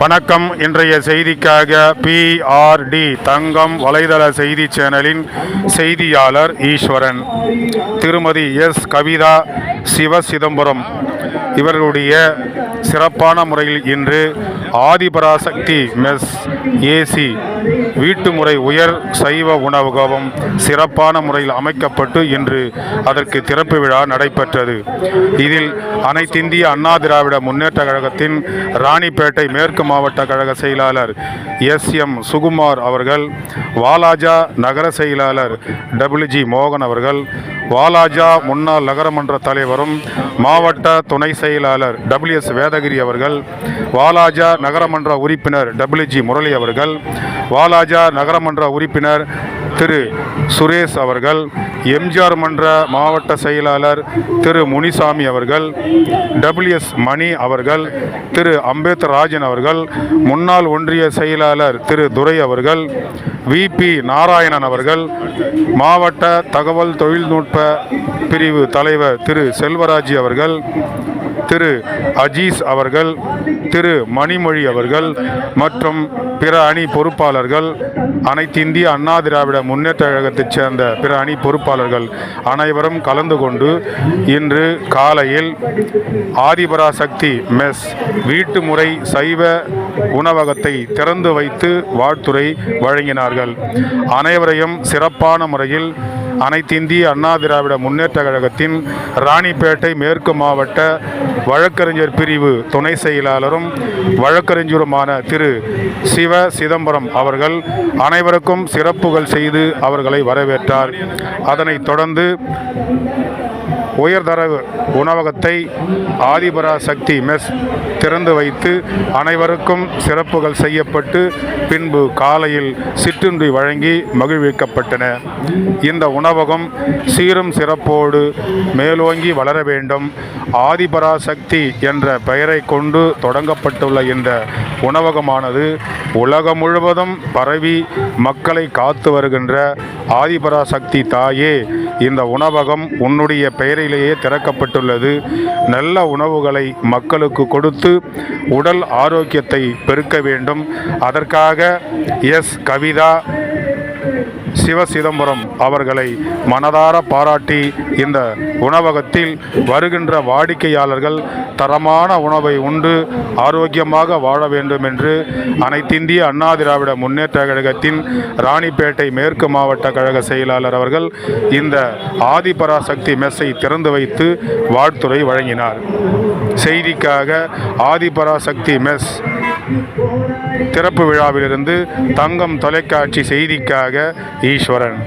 வணக்கம். இன்றைய செய்திக்காக பிஆர்டி தங்கம் வலைதள செய்தி சேனலின் செய்தியாளர் ஈஸ்வரன் திருமதி எஸ். கவிதா சிவ சிதம்பரம். இவர்களுடைய சிறப்பான முறையில் இன்று ஆதிபராசக்தி மெஸ் ஏசி வீட்டு முறை உயர் சைவ உணவகம் சிறப்பான முறையில் அமைக்கப்பட்டு இன்று அதற்கு திறப்பு விழா நடைபெற்றது. இதில் அனைத்திந்திய அண்ணா திராவிட முன்னேற்ற கழகத்தின் ராணிப்பேட்டை மேற்கு மாவட்ட கழக செயலாளர் எஸ் எம் சுகுமார் அவர்கள் வாலாஜா நகர செயலாளர் டபிள்யூஜி மோகன் அவர்கள் வாலாஜா முன்னாள் நகரமன்ற தலைவரும் மாவட்ட துணை செயலாளர் டபிள்யூஎஸ் வேதகிரி அவர்கள் வாலாஜா நகரமன்ற உறுப்பினர் டபிள்யூஜி முரளி அவர்கள் வாலாஜா நகரமன்ற உறுப்பினர் திரு சுரேஷ் அவர்கள் எம்ஜிஆர் மன்ற மாவட்ட செயலாளர் திரு முனிசாமி அவர்கள் டபிள்யூஎஸ் மணி அவர்கள் திரு அம்பேத்கர் ராஜன் அவர்கள் முன்னாள் ஒன்றிய செயலாளர் திரு துரை அவர்கள் விபி நாராயணன் அவர்கள் மாவட்ட தகவல் தொழில்நுட்ப பிரிவு தலைவர் திரு செல்வராஜ் அவர்கள் திரு அஜீஸ் அவர்கள் திரு மணிமொழி அவர்கள் மற்றும் பிற அணி பொறுப்பாளர்கள் அனைத்திந்திய அண்ணா திராவிட முன்னேற்ற கழகத்தைச் சேர்ந்த பிற அணி பொறுப்பாளர்கள் அனைவரும் கலந்து கொண்டு இன்று காலையில் ஆதிபராசக்தி மெஸ் வீட்டு முறை சைவ உணவகத்தை திறந்து வைத்து வாழ்த்துரை வழங்கினார்கள். அனைவரையும் சிறப்பான முறையில் அனைத்திந்திய அண்ணா திராவிட முன்னேற்ற கழகத்தின் ராணிப்பேட்டை மேற்கு மாவட்ட வழக்கறிஞர் பிரிவு துணை செயலாளரும் வழக்கறிஞருமான திரு. சிவ சிதம்பரம் அவர்கள் அனைவருக்கும் சிறப்புகள் செய்து அவர்களை வரவேற்றார். அதனைத் தொடர்ந்து உயர்தர உணவகத்தை ஆதிபரா சக்தி மெஸ் திறந்து வைத்து அனைவருக்கும் சிறப்புகள் செய்யப்பட்டு பின்பு காலையில் சிற்றுண்டி வழங்கி மகிழ்விக்கப்பட்டன. இந்த உணவகம் சீரும் சிறப்போடு மேலோங்கி வளர வேண்டும். ஆதிபராசக்தி என்ற பெயரை கொண்டு தொடங்கப்பட்டுள்ள இந்த உணவகமானது உலகம் முழுவதும் பரவி மக்களை காத்து வருகின்ற ஆதிபராசக்தி தாயே இந்த உணவகம் உன்னுடைய பெயரிலேயே திறக்கப்பட்டுள்ளது. நல்ல உணவுகளை மக்களுக்கு கொடுத்து உடல் ஆரோக்கியத்தை பெருக்க வேண்டும். அதற்காக எஸ். கவிதா சிவ சிதம்பரம் அவர்களை மனதார பாராட்டி இந்த உணவகத்தில் வருகின்ற வாடிக்கையாளர்கள் தரமான உணவை உண்டு ஆரோக்கியமாக வாழ வேண்டும் என்று அனைத்திந்திய அண்ணா திராவிட முன்னேற்ற கழகத்தின் ராணிப்பேட்டை மேற்கு மாவட்ட கழக செயலாளர் அவர்கள் இந்த ஆதிபராசக்தி மெஸ்ஸை திறந்து வைத்து வாழ்த்துறை வழங்கினார். செய்திக்காக ஆதிபராசக்தி மெஸ் திறப்பு விழாவிலிருந்து தங்கம் தொலைக்காட்சி செய்திக்காக ஈஸ்வரன்.